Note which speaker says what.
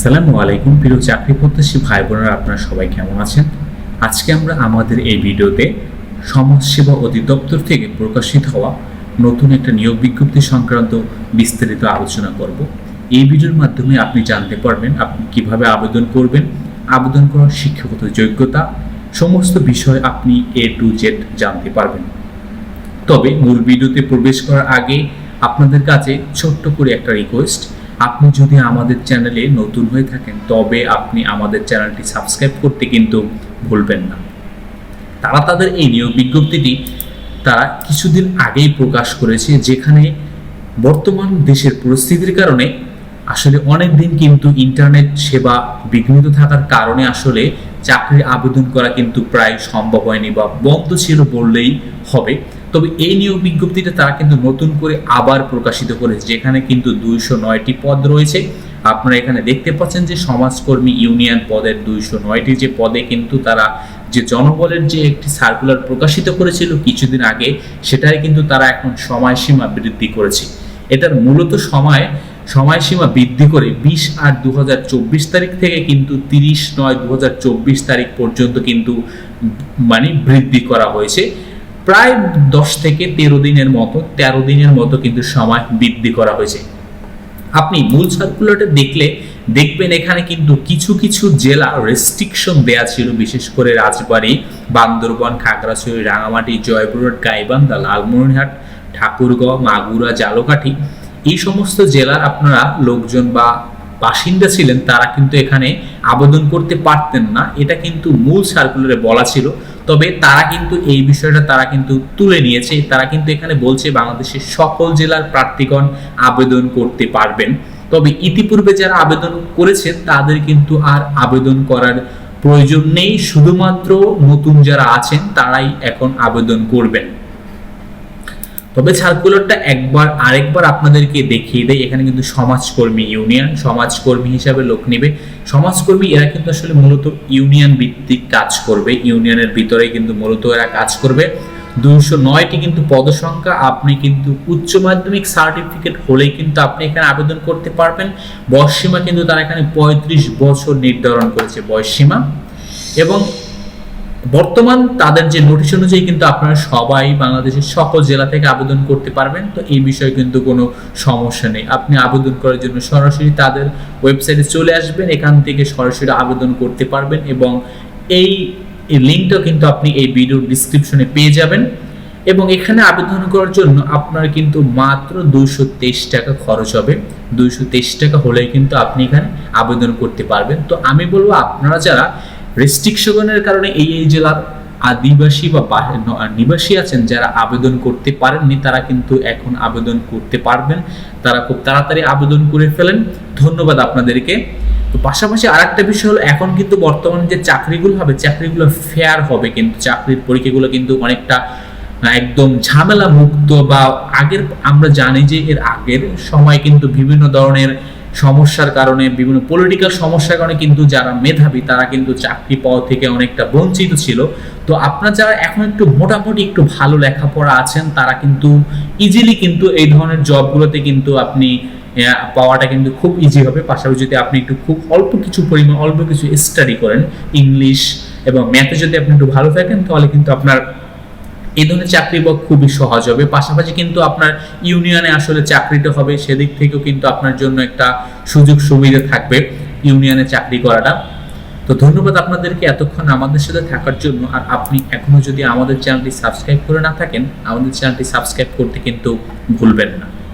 Speaker 1: সালামু আলাইকুম প্রিয় চাকরি প্রত্যাশী ভাই বোনেরা, আপনারা সবাই কেমন আছেন? আজকে আমরা আমাদের এই ভিডিওতে সমাজসেবা অধিদপ্তর থেকে প্রকাশিত হওয়া নতুন একটা নিয়োগ বিজ্ঞপ্তি সংক্রান্ত বিস্তারিত আলোচনা করব। এই ভিডিওর মাধ্যমে আপনি জানতে পারবেন আপনি কীভাবে আবেদন করবেন, আবেদন করার শিক্ষাগত যোগ্যতা, সমস্ত বিষয় আপনি এ টু জেড জানতে পারবেন। তবে মূল ভিডিওতে প্রবেশ করার আগে আপনাদের কাছে ছোট্ট করে একটা রিকোয়েস্ট আপনি যদি আমাদের চ্যানেলে নতুন হয়ে থাকেন, তবে আপনি আমাদের চ্যানেলটি সাবস্ক্রাইব করতে কিন্তু ভুলবেন না। তারা তাদের এই নিয়োগ বিজ্ঞপ্তিটি তারা কিছুদিন আগেই প্রকাশ করেছে, যেখানে বর্তমান দেশের পরিস্থিতির কারণে আসলে অনেক দিন কিন্তু ইন্টারনেট সেবা বিঘ্নিত থাকার কারণে আসলে চাকরির আবেদন করা কিন্তু প্রায় সম্ভব হয়নি বা বন্ধ ছিল বললেই হবে। তবে এই নিয়োগ বিজ্ঞপ্তিটা তারা কিন্তু নতুন করে আবার প্রকাশিত করেছে, যেখানে কিন্তু দুইশো নয়টি পদ রয়েছে। আপনারা এখানে দেখতে পাচ্ছেন যে সমাজকর্মী ইউনিয়ন পদের দুইশো নয়টি যে পদে কিন্তু তারা যে জনবলের যে একটি সার্কুলার প্রকাশিত করেছিল কিছুদিন আগে, সেটাই কিন্তু তারা এখন সময়সীমা বৃদ্ধি করেছে। এটার মূলত সময়, সময়সীমা বৃদ্ধি করে বিশ আট দু তারিখ থেকে কিন্তু তিরিশ নয় দু তারিখ পর্যন্ত কিন্তু মানে বৃদ্ধি করা হয়েছে। প্রায় দশ থেকে তেরো দিনের মতো, তেরো দিনের মতো কিন্তু সময় বৃদ্ধি করা হয়েছে। আপনি মূল সার্কুলারটা দেখলে দেখবেন এখানে কিন্তু কিছু কিছু জেলা রেস্ট্রিকশন দেয়া ছিল, বিশেষ করে রাজবাড়ী, বান্দরবান, খাগড়াছড়ি, রাঙামাটি, জয়পুরহাট, গাইবান্ধা লালমনিরহাট ঠাকুরগাঁও, মাগুরা, জালকাঠি, এই সমস্ত জেলার আপনারা লোকজন বা বাসিন্দা ছিলেন, তারা কিন্তু এখানে আবেদন করতে পারতেন না। এটা কিন্তু মূল সার্কুলারে বলা ছিল। তবে তারা কিন্তু এই বিষয়টা তারা কিন্তু তুলে নিয়েছে। তারা কিন্তু এখানে বলছে বাংলাদেশের সকল জেলার প্রার্থীগণ আবেদন করতে পারবেন। তবে ইতিপূর্বে যারা আবেদন করেছেন তাদের কিন্তু আর আবেদন করার প্রয়োজন নেই। শুধুমাত্র নতুন যারা আছেন, তারাই এখন আবেদন করবেন। তবে সার্কুলারটা একবার, আরেকবার আপনাদেরকে দেখিয়ে দেয় এখানে কিন্তু সমাজকর্মী ইউনিয়ন সমাজকর্মী হিসাবে লোক নেবে। সমাজকর্মী এরা কিন্তু আসলে মূলত ইউনিয়ন ভিত্তিক কাজ করবে। ইউনিয়নের ভিতরে কিন্তু মূলত এরা কাজ করবে। দুইশো নয়টি কিন্তু পদসংখ্যা, আপনি কিন্তু উচ্চ মাধ্যমিক সার্টিফিকেট হলেই কিন্তু আপনি এখানে আবেদন করতে পারবেন। বয়সসীমা কিন্তু তারা এখানে পঁয়ত্রিশ বছর নির্ধারণ করেছে, বয়সসীমা। এবং বর্তমান তাদের যে নোটিশ অনুযায়ী কিন্তু আপনারা সবাই বাংলাদেশের সকল জেলা থেকে আবেদন করতে পারবেন। তো এই বিষয়ে কিন্তু কোনো সমস্যা নেই। আপনি আবেদন করার জন্য সরাসরি তাদের ওয়েবসাইটে চলে আসবেন। এখান থেকে সরাসরি আবেদন করতে পারবেন এবং এই লিঙ্কটা কিন্তু আপনি এই ভিডিওর ডিসক্রিপশনে পেয়ে যাবেন। এবং এখানে আবেদন করার জন্য আপনার কিন্তু মাত্র দুইশো তেইশ টাকা খরচ হবে। দুইশো তেইশ টাকা হলেই কিন্তু আপনি এখানে আবেদন করতে পারবেন। তো আমি বলব আপনারা যারা রেস্ট্রিকশনের কারণে এই এই জেলার আদিবাসী বা নিবাসী আছেন, যারা আবেদন করতে পারেননি, তারা কিন্তু এখন আবেদন করতে পারবেন। তারা খুব তাড়াতাড়ি আবেদন করে ফেলেন। ধন্যবাদ আপনাদেরকে। তো পাশাপাশি আরেকটা বিষয় হলো, এখন কিন্তু বর্তমানে যে চাকরিগুলো হবে, চাকরিগুলো ফেয়ার হবে কিন্তু, চাকরির পরীক্ষাগুলো কিন্তু অনেকটা একদম ঝামেলা মুক্ত বা আগের, আমরা জানি যে এর আগের সময় কিন্তু বিভিন্ন ধরনের সমস্যার কারণে, বিভিন্ন পলিটিক্যাল সমস্যার কারণে কিন্তু যারা মেধাবী, তারা কিন্তু চাকরি পাওয়া থেকে অনেকটা বঞ্চিত ছিল। তো আপনার যারা এখন একটু মোটামুটি একটু ভালো লেখাপড়া আছেন, তারা কিন্তু ইজিলি কিন্তু এই ধরনের জবগুলোতে কিন্তু আপনি পাওয়াটা কিন্তু খুব ইজি হবে। পাশাপাশি যদি আপনি একটু খুব অল্প কিছু পরিমাণ, অল্প কিছু স্টাডি করেন ইংলিশ এবং ম্যাথে যদি আপনি একটু ভালো থাকেন, তাহলে কিন্তু আপনার এই ধরনের চাকরি পাওয়া খুবই সহজ হবে। পাশাপাশি কিন্তু আপনার ইউনিয়নে আসলে চাকরিটা হবে, সেদিক থেকেও কিন্তু আপনার জন্য একটা সুযোগ সুবিধা থাকবে ইউনিয়নে চাকরি করাটা। তো ধন্যবাদ আপনাদেরকে এতক্ষণ আমাদের সাথে থাকার জন্য। আর আপনি এখনও যদি আমাদের চ্যানেলটি সাবস্ক্রাইব করে না থাকেন, আমাদের চ্যানেলটি সাবস্ক্রাইব করতে কিন্তু ভুলবেন না।